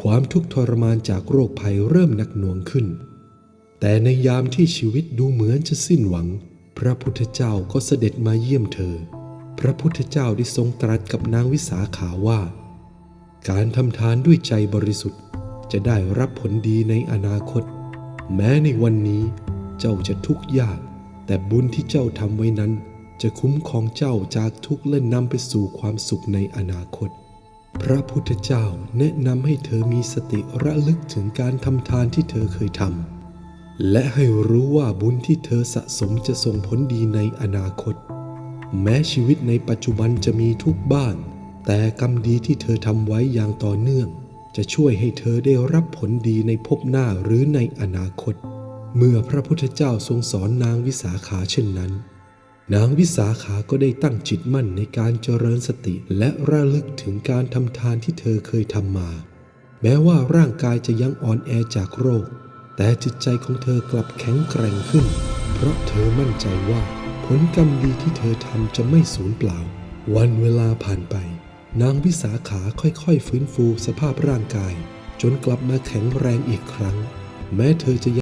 ความทุกข์ทรมานจากโรคภัยเริ่มหนักหน่วงขึ้น แต่ในยามที่ชีวิตดูเหมือนจะสิ้นหวัง พระพุทธเจ้าก็เสด็จมาเยี่ยมเธอ พระพุทธเจ้าได้ทรงตรัสกับนางวิสาขาว่า การทำทานด้วยใจบริสุทธิ์ จะได้รับผลดีในอนาคต แม้ในวันนี้เจ้าจะทุกข์ยาก แต่บุญที่เจ้าทำไว้นั้น จะคุ้มครองเจ้าจากทุกข์และนำไปสู่ความสุขในอนาคต พระพุทธเจ้าแนะนำให้เธอมีสติระลึกถึงการทำทานที่เธอเคยทำและให้รู้ว่าบุญที่เธอสะสมจะส่งผลดีในอนาคต แม้ชีวิตในปัจจุบันจะมีทุกบ้าง แต่กรรมดีที่เธอทำไว้อย่างต่อเนื่อง จะช่วยให้เธอได้รับผลดีในภพหน้าหรือในอนาคต เมื่อพระพุทธเจ้าทรงสอนนางวิสาขาเช่นนั้น นางวิสาขาก็ได้ตั้งจิตมั่นในการเจริญสติและระลึกถึงการทำทานที่เธอเคยทำมา แม้ว่าร่างกายจะยังอ่อนแอจากโรค แต่จิตใจของเธอกลับแข็งแกร่งขึ้น เพราะเธอมั่นใจว่า ผลกรรมดีที่เธอทำจะไม่สูญเปล่า วันเวลาผ่านไป นางวิสาขาค่อยๆ ฟื้นฟูสภาพร่างกาย จนกลับมาแข็งแรงอีกครั้ง แม้เธอจะ